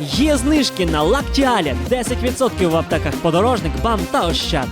Є знижки на лактіалі 10% в аптеках подорожник, бам та ощад.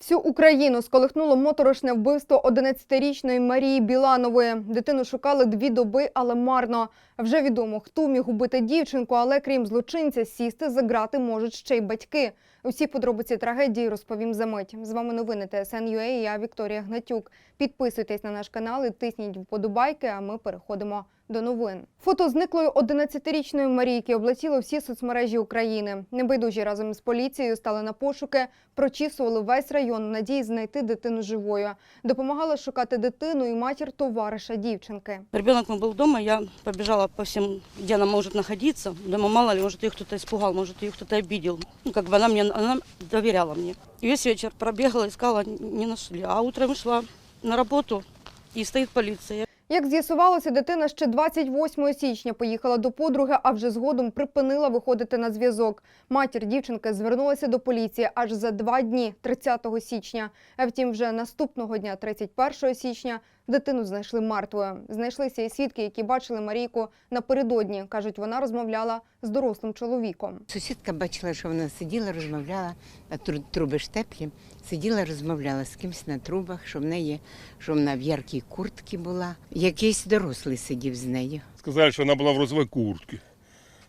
Всю Україну сколихнуло моторошне вбивство 11-річної Марії Біланової. Дитину шукали дві доби, але марно. Вже відомо, хто міг убити дівчинку, але крім злочинця, сісти за грати можуть ще й батьки. Усі подробиці трагедії розповім за мить. З вами новини ТСН.UA і я Вікторія Гнатюк. Підписуйтесь на наш канал і тисніть вподобайки, а ми переходимо до новин. Фото зниклої 11-річної Марійки облетіло всі соцмережі України. Небайдужі разом з поліцією стали на пошуки, прочісували весь район в надії знайти дитину живою. Допомагала шукати дитину і матір товариша дівчинки. Ребенок мой был дома, я побежала по всем, где она может находиться. Думаю, мало ли, может, ее кто-то испугал, может, ее кто-то обидел. Ну, как бы она мне, она доверяла мне. И весь вечер пробегала, искала, не нашли. А утром шла на работу, и стоит полиция. Як з'ясувалося, дитина ще 28 січня поїхала до подруги, а вже згодом припинила виходити на зв'язок. Матір дівчинки звернулася до поліції аж за два дні, 30 січня. А втім, вже наступного дня, 31 січня, дитину знайшли мертвою. Знайшлися і свідки, які бачили Марійку напередодні. кажуть, вона розмовляла з дорослим чоловіком. Сусідка бачила, що вона сиділа, розмовляла, труби ж теплі, сиділа, розмовляла з кимось на трубах, що в неї, що вона в яркій куртці була. Якийсь дорослий сидів з нею. Сказали, что она была в розовой куртке.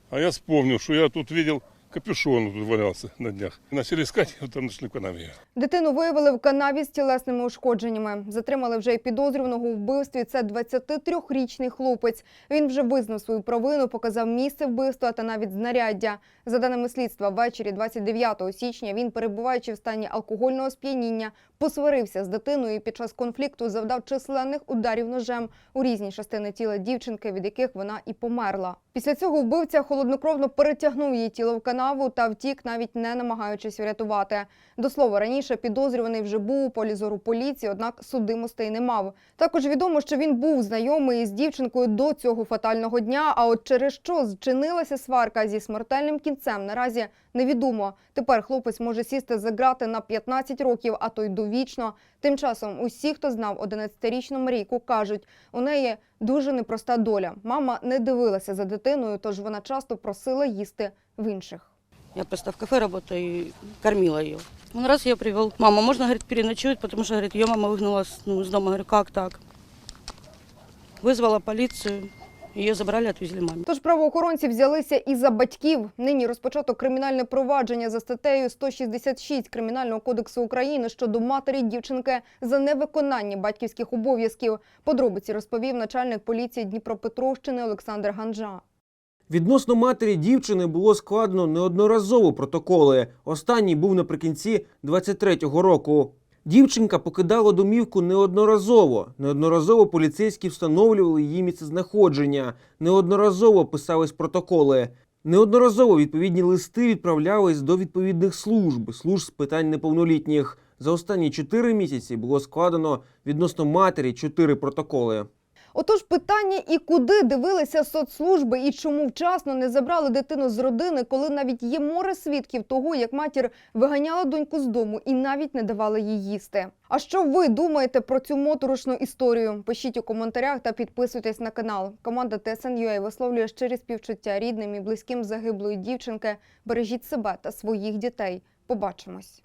А я вспомнил, что я тут видел капюшон тут валялся на днях. Начали искать, там нашли в канаве. Дитину виявили в канаві з тілесними ушкодженнями. Затримали вже й підозрюваного у вбивстві. Це 23-річний хлопець. Він вже визнав свою провину, показав місце вбивства та навіть знаряддя. За даними слідства, ввечері 29 січня він, перебуваючи в стані алкогольного сп'яніння, посварився з дитиною і під час конфлікту завдав численних ударів ножем у різні частини тіла дівчинки, від яких вона і померла. Після цього вбивця холоднокровно перетягнув її тіло в канаву та втік, навіть не намагаючись врятувати. До слова, раніше підозрюваний вже був у полі зору поліції, однак судимостей не мав. Також відомо, що він був знайомий із дівчинкою до цього фатального дня. А от через що зчинилася сварка зі смертельним кінцем, наразі невідомо. Тепер хлопець може сісти за грати на 15 років, а то й довічно. Тим часом усі, хто знав 11-річну Марійку, кажуть, у неї дуже непроста доля. Мама не дивилася за дитиною, тож вона часто просила їсти в інших. Я просто в кафе работаю и кормила ее. Он раз я привел. Мама, можно, говорит, переночевать, потому что, говорит, ее мама выгнала ну, из дома. Говорю, как так? Вызвала полицию, ее забрали, отвезли маме. Тож правоохоронці взялися і за батьків. Нині розпочато кримінальне провадження за статтею 166 Кримінального кодексу України щодо матері дівчинки за невиконання батьківських обов'язків. Подробиці розповів начальник поліції Дніпропетровщини Олександр Ганжа. Відносно матері дівчини було складено неодноразово протоколи. Останній був наприкінці 23-го року. Дівчинка покидала домівку неодноразово. Неодноразово поліцейські встановлювали її місцезнаходження. Неодноразово писались протоколи. Неодноразово відповідні листи відправлялись до відповідних служб, служб з питань неповнолітніх. За останні чотири місяці було складено відносно матері чотири протоколи. Отож, питання і куди дивилися соцслужби, і чому вчасно не забрали дитину з родини, коли навіть є море свідків того, як матір виганяла доньку з дому і навіть не давала їй їсти. А що ви думаєте про цю моторошну історію? Пишіть у коментарях та підписуйтесь на канал. Команда TSN.UA висловлює щирі співчуття рідним і близьким загиблої дівчинки. Бережіть себе та своїх дітей. Побачимось.